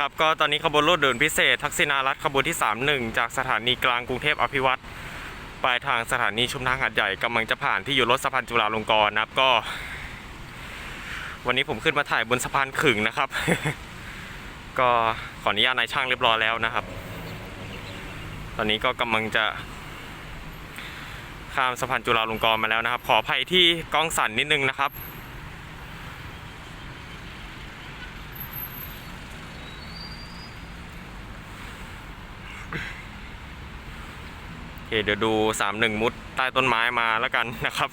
ครับก็ตอนนี้ขบวนรถด่วนพิเศษ ทักษิณารัฐขบวนที่ 31 จากสถานีกลางกรุงเทพอภิวัตรปลายทางสถานีชุมทางหาดใหญ่กำลังจะผ่านที่อยู่รถสะพานจุฬาลงกรณ์นะครับก็ วันนี้ผมขึ้นมาถ่ายบนสะพานขึงนะครับ ก็ขออนุญาตนายช่างเรียบร้อยแล้วนะครับ ตอนนี้ก็กำลังจะข้ามสะพานจุฬาลงกรณ์มาแล้วนะครับ ขออภัยที่กล้องสั่นนิดนึงนะครับ โอเคเดี๋ยวดูสามหนึ่งมุดใต้ต้นไม้มาแล้วกันนะครับ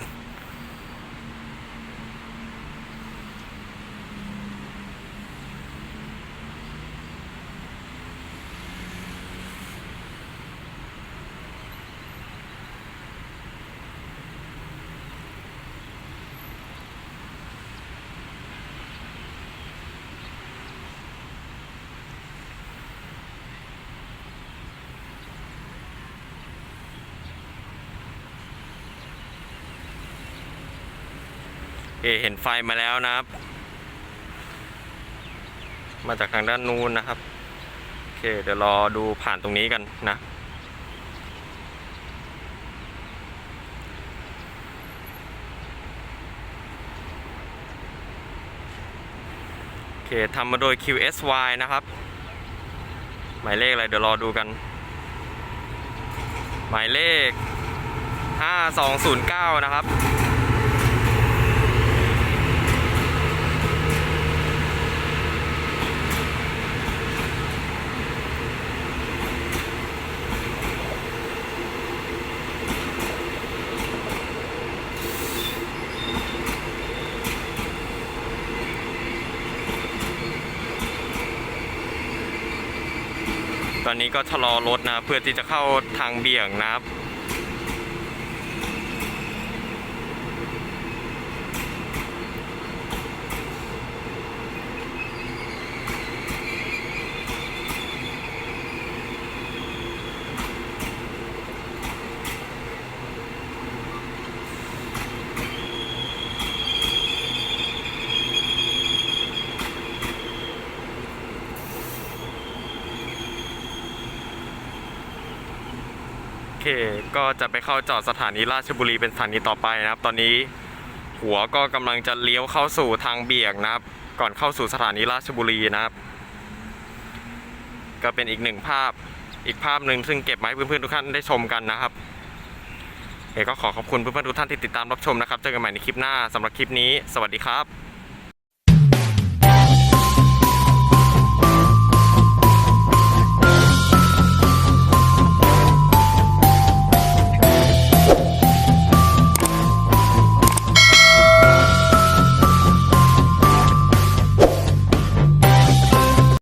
เอเห็นไฟมาแล้วนะครับ มาจากทางด้านนู้นนะครับโอเคเดี๋ยวรอดูผ่านตรงนี้กันนะ โอเคทำมาโดย QSY นะครับ หมายเลขอะไรเดี๋ยวรอดูกัน หมายเลข 5209 นะครับ ตอนนี้ก็ชะลอรถนะเพื่อที่จะเข้าทางเบี่ยงนะครับ เคก็จะไปเข้าจอดสถานีราชบุรีเป็นสถานีต่อไปนะครับ ตอนนี้หัวก็กำลังจะเลี้ยวเข้าสู่ทางเบี่ยงนะครับ ก่อนเข้าสู่สถานีราชบุรีนะครับ ก็เป็นอีกหนึ่งภาพอีกภาพหนึ่งซึ่งเก็บมาให้เพื่อนๆทุกท่านได้ชมกันนะครับโอเคก็ขอขอบคุณเพื่อนๆทุกท่านที่ติดตามรับชมนะครับเจอกันใหม่ในคลิปหน้าสำหรับคลิปนี้ สวัสดีครับ